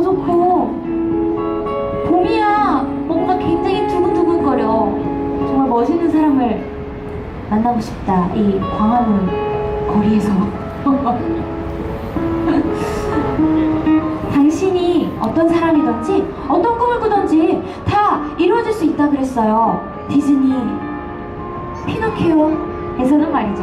너무 좋고. 봄이야. 뭔가 굉장히 두근두근거려. 정말 멋있는 사람을 만나고 싶다. 이 광화문 거리에서. 당신이 어떤 사람이든지 어떤 꿈을 꾸든지 다 이루어질 수 있다 그랬어요. 디즈니 피노키오에서는 말이죠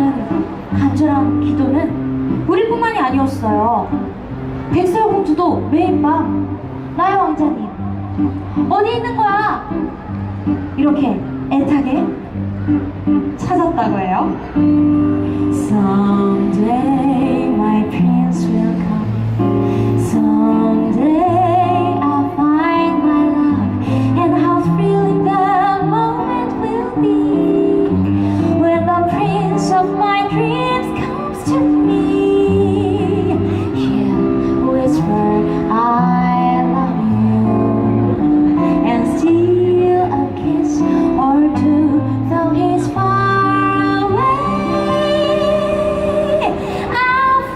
해달라는 간절한 기도는 우리뿐만이 아니었어요. 백설 공주도 매일 밤 나의 왕자님 어디 있는 거야? 이렇게 애타게 찾았다고 해요. Someday my prince will come. Someday I'll find my love, and how thrilling the moment will be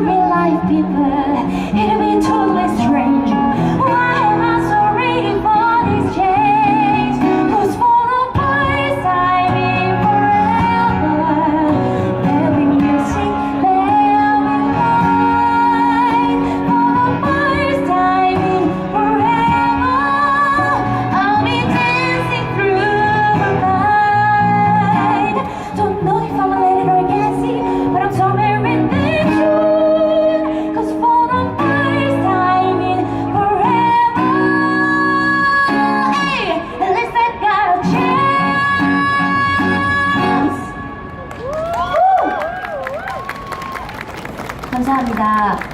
real life people. It'll be totally strange. 감사합니다.